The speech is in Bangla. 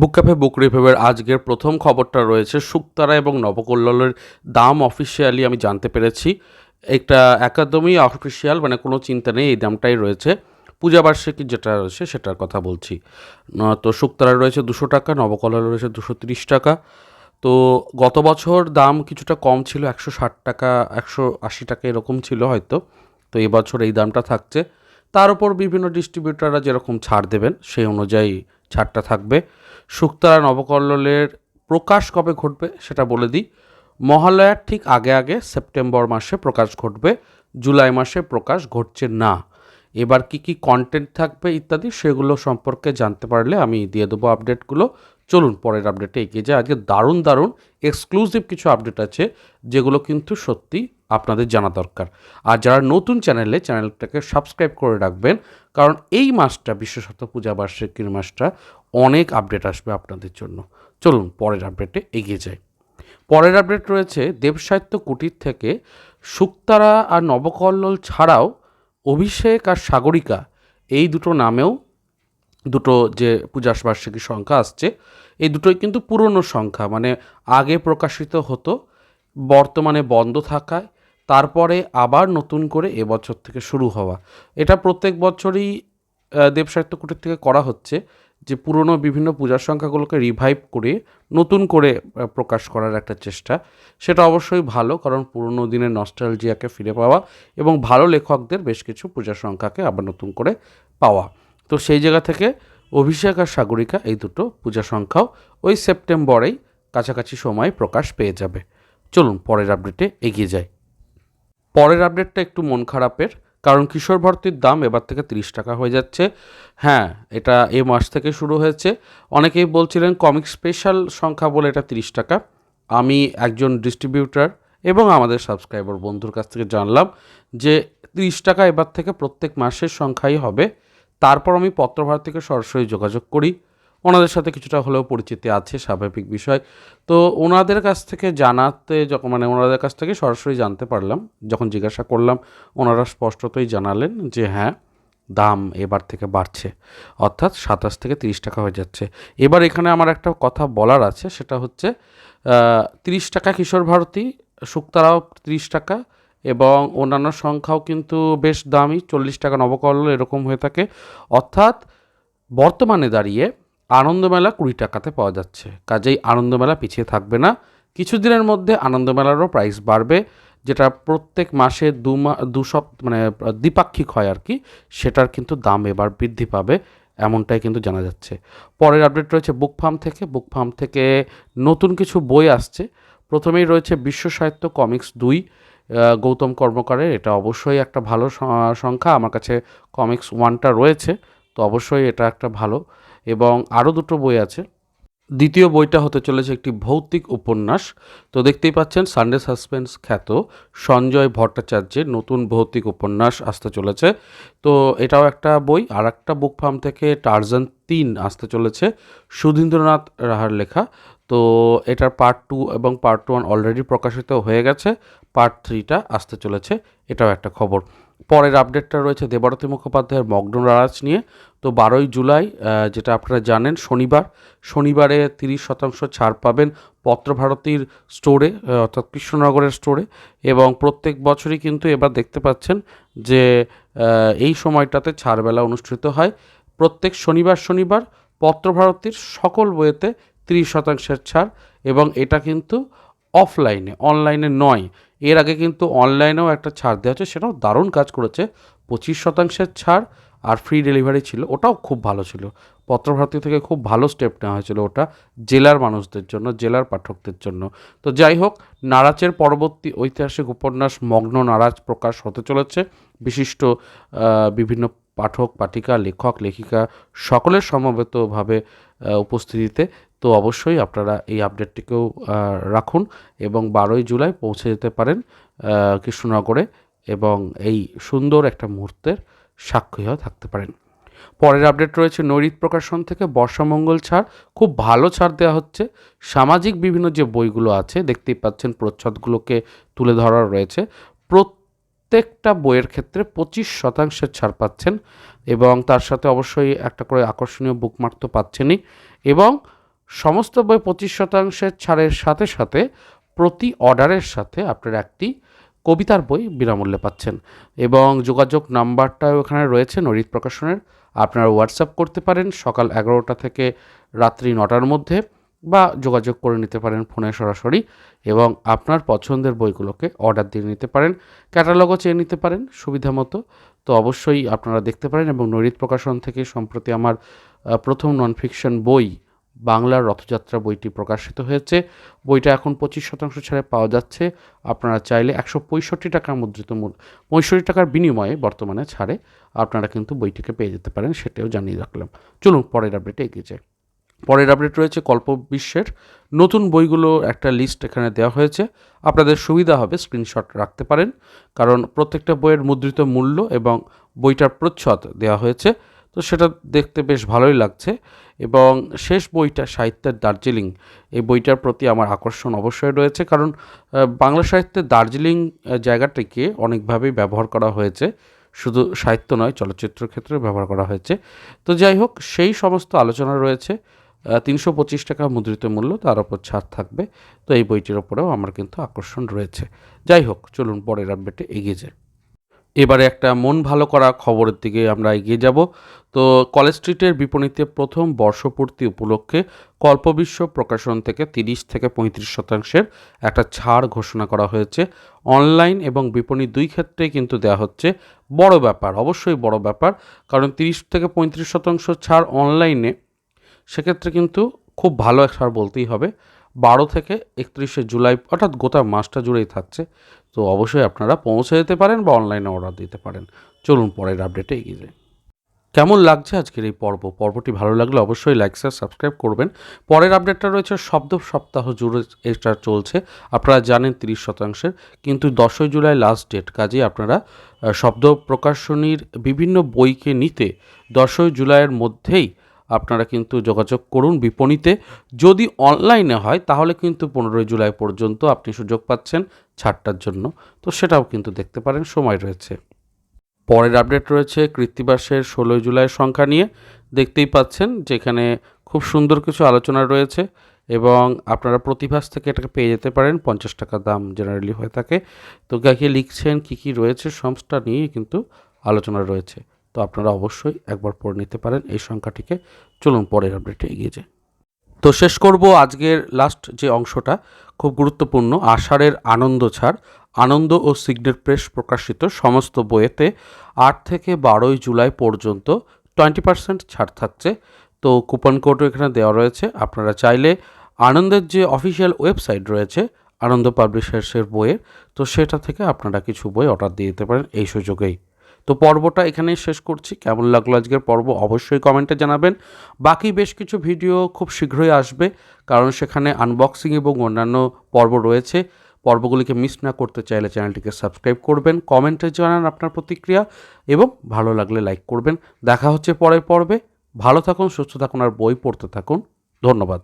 বুক ক্যাফে, বুক রিভিউয়ের আজকের প্রথম খবরটা রয়েছে শুকতারা এবং নবকল্লোলের দাম অফিসিয়ালি আমি জানতে পেরেছি। একটা একদমই অফিসিয়াল মানে কোনো চিন্তা নেই, এই দামটাই রয়েছে। পূজাবার্ষিকী যেটা রয়েছে সেটার কথা বলছি। তো শুকতারা রয়েছে দুশো টাকা, নবকল্লোল রয়েছে দুশো তিরিশ টাকা। তো গত বছর দাম কিছুটা কম ছিল, একশো ষাট টাকা, একশো আশি টাকা এরকম ছিল হয়তো। তো এবছর এই দামটা থাকছে। তার উপর বিভিন্ন ডিস্ট্রিবিউটাররা যেরকম ছাড় দেবেন, সেই অনুযায়ী ছাড়টা থাকবে। শুক্তারা নবকল্লোলের প্রকাশ কবে ঘটবে সেটা বলে দিই। মহালয়ার ঠিক আগে আগে সেপ্টেম্বর মাসে প্রকাশ ঘটবে, জুলাই মাসে প্রকাশ ঘটছে না। এবার কি কি কন্টেন্ট থাকবে ইত্যাদি সেগুলো সম্পর্কে জানতে পারলে আমি দিয়ে দেবো আপডেটগুলো চলুন, পরের আপডেটে এগিয়ে যায় আজকে দারুণ দারুণ এক্সক্লুসিভ কিছু আপডেট আছে, যেগুলো কিন্তু সত্যি আপনাদের জানা দরকার। আর যারা নতুন চ্যানেলে চ্যানেলটাকে সাবস্ক্রাইব করে রাখবেন, কারণ এই মাসটা, বিশেষত পূজা বার্ষিকীর মাসটা অনেক আপডেট আসবে আপনাদের জন্য। চলুন পরের আপডেটে এগিয়ে যাই। পরের আপডেট রয়েছে, দেবসাহিত্য কুটির থেকে শুক্তারা আর নবকল্লোল ছাড়াও অভিষেক আর সাগরিকা, এই দুটো নামেও দুটো যে পূজাস বার্ষিকী সংখ্যা আসছে, এই দুটোই কিন্তু পুরনো সংখ্যা মানে আগে প্রকাশিত হতো, বর্তমানে বন্ধ থাকায়, তারপরে আবার নতুন করে এবছর থেকে শুরু হওয়া। এটা প্রত্যেক বছরই দেবসাহিত্য কুটির থেকে করা হচ্ছে। যে পুরনো বিভিন্ন পূজার সংখ্যাগুলোকে রিভাইভ করে নতুন করে প্রকাশ করার একটা চেষ্টা। সেটা অবশ্যই ভালো, কারণ পুরনো দিনের নস্টালজিয়াকে ফিরে পাওয়া এবং ভালো লেখকদের বেশ কিছু পূজার সংখ্যাকে আবার নতুন করে পাওয়া। তো সেই জায়গা থেকে অভিষেক আর সাগরিকা এই দুটো পূজা সংখ্যাও ওই সেপ্টেম্বরেই কাছাকাছি সময় প্রকাশ পেয়ে যাবে। চলুন, পরের আপডেটে এগিয়ে যাই। পরের আপডেটটা একটু মন খারাপের। কারণ কিশোর ভর্তির দাম এবার থেকে তিরিশ টাকা হয়ে যাচ্ছে। হ্যাঁ এটা এ মাস থেকে শুরু হয়েছে। অনেকেই বলছিলেন কমিক স্পেশাল সংখ্যা বলে এটা তিরিশ টাকা। আমি একজন ডিস্ট্রিবিউটার এবং আমাদের সাবস্ক্রাইবার বন্ধুর কাছ থেকে জানলাম যে তিরিশ টাকা এবার থেকে প্রত্যেক মাসের সংখ্যাই হবে। তারপর আমি পত্রভারত থেকে সরাসরি যোগাযোগ করি। ওনাদের সাথে কিছুটা হলেও পরিচিতি আছে, স্বাভাবিক বিষয়। তো ওনাদের কাছ থেকে জানাতে যখন মানে ওনাদের কাছ থেকে সরাসরি জানতে পারলাম, যখন জিজ্ঞাসা করলাম, ওনারা স্পষ্টতই জানালেন যে হ্যাঁ দাম এবার থেকে বাড়ছে। অর্থাৎ সাতাশ থেকে তিরিশ টাকা হয়ে যাচ্ছে। এবার এখানে আমার একটা কথা বলার আছে, সেটা হচ্ছে তিরিশ টাকা কিশোর ভারতী শুক্তারাও তিরিশ টাকা এবং অন্যান্য সংখ্যাও কিন্তু বেশ দামি, চল্লিশ টাকা নবকল্ল এরকম হয়ে থাকে। অর্থাৎ বর্তমানে দাঁড়িয়ে আনন্দমেলা কুড়ি টাকাতে পাওয়া যাচ্ছে। কাজেই আনন্দমেলা পিছিয়ে থাকবে না। কিছুদিনের মধ্যে আনন্দমেলারও প্রাইস বাড়বে, যেটা প্রত্যেক মাসে দু মা, দু সপ মানে দ্বিপাক্ষিক হয় আর কি, সেটার কিন্তু দাম এবার বৃদ্ধি পাবে, এমনটাই কিন্তু জানা যাচ্ছে। পরের আপডেট রয়েছে বুক ফার্ম থেকে। বুক ফার্ম থেকে নতুন কিছু বই আসছে। প্রথমেই রয়েছে বিশ্ব সাহিত্য কমিক্স দুই। গৌতম কর্মকারের, এটা অবশ্যই একটা ভালো সংখ্যা। আমার কাছে কমিক্স ওয়ানটা রয়েছে, তো অবশ্যই এটা একটা ভালো। এবং আরও দুটো বই আছে। দ্বিতীয় বইটা হতে চলেছে একটি ভৌতিক উপন্যাস। তো দেখতেই পাচ্ছেন, সানডে সাসপেন্স খ্যাত সঞ্জয় ভট্টাচার্যের নতুন ভৌতিক উপন্যাস আসতে চলেছে। তো এটাও একটা বই আর একটা বুক ফার্ম থেকে টার্জান তিন আসতে চলেছে, সুধীন্দ্রনাথ রাহার লেখা। তো এটার পার্ট টু এবং পার্ট ওয়ান অলরেডি প্রকাশিত হয়ে গেছে, পার্ট থ্রিটা আসতে চলেছে, এটাও একটা খবর। পরের আপডেটটা রয়েছে দেবরতী মুখোপাধ্যায়ের মগ্ন রাজ নিয়ে। তো বারোই জুলাই যেটা আপনারা জানেন, শনিবার, শনিবারে তিরিশ শতাংশ ছাড় পাবেন পত্রভারতীর স্টোরে অর্থাৎ কৃষ্ণনগরের স্টোরে। এবং প্রত্যেক বছরই কিন্তু এবার দেখতে পাচ্ছেন যে এই সময়টাতে ছাড়বেলা অনুষ্ঠিত হয়। প্রত্যেক শনিবার শনিবার পত্রভারতীর সকল বইয়েতে তিরিশ শতাংশের ছাড় এবং এটা কিন্তু অফলাইনে, অনলাইনে নয়। এর আগে কিন্তু অনলাইনেও একটা ছাড় দেওয়া হচ্ছে, সেটাও দারুণ কাজ করেছে। পঁচিশ শতাংশের ছাড় আর ফ্রি ডেলিভারি ছিল, ওটাও খুব ভালো ছিল। পত্রভারতী থেকে খুব ভালো স্টেপ নেওয়া হয়েছিল ওটা জেলার মানুষদের জন্য, জেলার পাঠকদের জন্য। তো যাই হোক নারাজের পরবর্তী ঐতিহাসিক উপন্যাস মগ্ন নারাজ প্রকাশ হতে চলেছে। বিশিষ্ট বিভিন্ন পাঠক, পাঠিকা, লেখক, লেখিকা সকলের সমবেতভাবে উপস্থিতিতে তো অবশ্যই আপনারা এই আপডেটটিকেও রাখুন এবং বারোই জুলাই পৌঁছে যেতে পারেন কৃষ্ণনগরে এবং এই সুন্দর একটা মুহূর্তের সাক্ষী হয়ে থাকতে পারেন। পরের আপডেট রয়েছে নৈরিত প্রকাশন থেকে, বর্ষামঙ্গল ছাড়, খুব ভালো ছাড় দেওয়া হচ্ছে। সামাজিক বিভিন্ন যে বইগুলো আছে, দেখতেই পাচ্ছেন প্রচ্ছদগুলোকে তুলে ধরা রয়েছে। প্রত্যেকটা বইয়ের ক্ষেত্রে পঁচিশ শতাংশের ছাড় পাচ্ছেন এবং তার সাথে অবশ্যই একটা করে আকর্ষণীয় বুকমার্ক তো পাচ্ছেনই এবং সমস্ত বই পঁচিশ শতাংশের ছাড়ের সাথে সাথে প্রতি অর্ডারের সাথে আপনারা একটি কবিতার বই বিনামূল্যে পাচ্ছেন। এবং যোগাযোগ নাম্বারটাও এখানে রয়েছে, নরিত প্রকাশনের। আপনারা হোয়াটসঅ্যাপ করতে পারেন, সকাল এগারোটা থেকে রাত্রি নটার মধ্যে বা যোগাযোগ করে নিতে পারেন ফোনে সরাসরি। এবং আপনার পছন্দের বইগুলোকে অর্ডার দিয়ে নিতে পারেন, ক্যাটালগও চেয়ে নিতে পারেন, সুবিধা মতো। তো অবশ্যই আপনারা দেখতে পারেন এবং নৈরিত প্রকাশন থেকে সম্প্রতি আমার প্রথম নন ফিকশন বই বাংলার রথযাত্রা বইটি প্রকাশিত হয়েছে। বইটা এখন পঁচিশ শতাংশ ছাড়ে পাওয়া যাচ্ছে। আপনারা চাইলে একশো পঁয়ষট্টি টাকার মুদ্রিত মূল্য পঁয়ষট্টি টাকার বিনিময়ে বর্তমানে ছাড়ে। আপনারা কিন্তু বইটিকে পেয়ে যেতে পারেন, সেটাও জানিয়ে রাখলাম। চলুন পরের আপডেটে এগিয়ে যাই। পরের আপডেট রয়েছে কল্প বিশ্বের। নতুন বইগুলো একটা লিস্ট এখানে দেওয়া হয়েছে। আপনাদের সুবিধা হবে স্ক্রিনশট রাখতে পারেন। কারণ প্রত্যেকটা বইয়ের মুদ্রিত মূল্য এবং বইটার প্রচ্ছদ দেওয়া হয়েছে। তো সেটা দেখতে বেশ ভালোই লাগছে এবং শেষ বইটা সাহিত্যের দার্জিলিং, এই বইটার প্রতি আমার আকর্ষণ অবশ্যই রয়েছে কারণ বাংলা সাহিত্যে দার্জিলিং জায়গাটিকে অনেকভাবেই ব্যবহার করা হয়েছে। শুধু সাহিত্য নয়, চলচ্চিত্র ক্ষেত্রে ব্যবহার করা হয়েছে। তো যাই হোক, সেই সমস্ত আলোচনা রয়েছে। তিনশো পঁচিশ টাকা মুদ্রিত মূল্য, তার ওপর ছাড় থাকবে। তো এই বইটির ওপরেও আমার কিন্তু আকর্ষণ রয়েছে। যাই হোক, চলুন পরের আপডেটে এগিয়ে যাই। এবারে একটা মন ভালো করা খবরের দিকে আমরা এগিয়ে যাব। তো কলেজ স্ট্রিটের বিপণীতে প্রথম বর্ষপূর্তি উপলক্ষে কল্পবিশ্ব প্রকাশন থেকে তিরিশ থেকে পঁয়ত্রিশ শতাংশের একটা ছাড় ঘোষণা করা হয়েছে। অনলাইন এবং বিপণী দুই ক্ষেত্রেই কিন্তু দেওয়া হচ্ছে। বড় ব্যাপার, অবশ্যই বড় ব্যাপার, কারণ তিরিশ থেকে পঁয়ত্রিশ শতাংশ ছাড় অনলাইনে, সেক্ষেত্রে কিন্তু খুব ভালো একটা বলতেই হবে। বারো থেকে একত্রিশে জুলাই, অর্থাৎ গোটা মাসটা জুড়েই থাকছে। তো অবশ্যই আপনারা পৌঁছে যেতে পারেন বা অনলাইনে অর্ডার দিতে পারেন। চলুন পরের আপডেটে এগিয়ে যাই। কেমন লাগছে আজকের এই পর্ব? পর্বটি ভালো লাগলে অবশ্যই লাইক শেয়ার সাবস্ক্রাইব করবেন। পরের আপডেটটা রয়েছে, শব্দ সপ্তাহ জুড়ে এটা চলছে। আপনারা জানেন তিরিশ শতাংশের, কিন্তু দশই জুলাই লাস্ট ডেট কাজেই আপনারা শব্দ প্রকাশনীর বিভিন্ন বইকে নিতে দশই জুলাইয়ের মধ্যেই আপনারা কিন্তু যোগাযোগ করুন বিপণীতে। যদি অনলাইনে হয়, তাহলে কিন্তু পনেরোই জুলাই পর্যন্ত আপনি সুযোগ পাচ্ছেন ছাড়টার জন্য। তো সেটাও কিন্তু দেখতে পারেন, সময় রয়েছে। পরের আপডেট রয়েছে কৃত্তিবাসের ষোলোই জুলাই সংখ্যা নিয়ে। দেখতেই পাচ্ছেন যেখানে খুব সুন্দর কিছু আলোচনা রয়েছে এবং আপনারা প্রতিভাস থেকে এটাকে পেয়ে যেতে পারেন, পঞ্চাশ টাকা দাম জেনারেলি হয়ে থাকে। তো কাকে লিখছেন কী কী রয়েছে, সমস্ত নিয়ে কিন্তু আলোচনা রয়েছে। তো আপনারা অবশ্যই একবার পড়ে নিতে পারেন। এই সংখ্যাটিকে চলুন পরের আপডেটে এগিয়ে যাই। তো শেষ করব আজকের লাস্ট যে অংশটা, খুব গুরুত্বপূর্ণ, আষাঢ়ের আনন্দ ছাড়। আনন্দ ও সিগনেট প্রেস প্রকাশিত সমস্ত বইয়েতে আট থেকে বারোই জুলাই পর্যন্ত টোয়েন্টি পার্সেন্ট ছাড় থাকছে। তো কুপন কোডও এখানে দেওয়া রয়েছে। আপনারা চাইলে আনন্দের যে অফিসিয়াল ওয়েবসাইট রয়েছে, আনন্দ পাবলিশার্সের বইয়ের, তো সেটা থেকে আপনারা কিছু বই অর্ডার দিয়ে দিতে পারেন। এই সুযোগেই। তো পর্বটা এখানেই শেষ করছি। কেমন লাগল আজকের পর্ব অবশ্যই কমেন্টে জানাবেন। বাকি বেশ কিছু ভিডিও খুব শীঘ্রই আসবে, কারণ সেখানে আনবক্সিং এবং অন্যান্য পর্ব রয়েছে। পর্বগুলিকে মিস না করতে চাইলে চ্যানেলটিকে সাবস্ক্রাইব করবেন কমেন্টে জানান আপনার প্রতিক্রিয়া এবং ভালো লাগলে লাইক করবেন। দেখা হচ্ছে পরের পর্বে। ভালো থাকুন, সুস্থ থাকুন আর বই পড়তে থাকুন। ধন্যবাদ।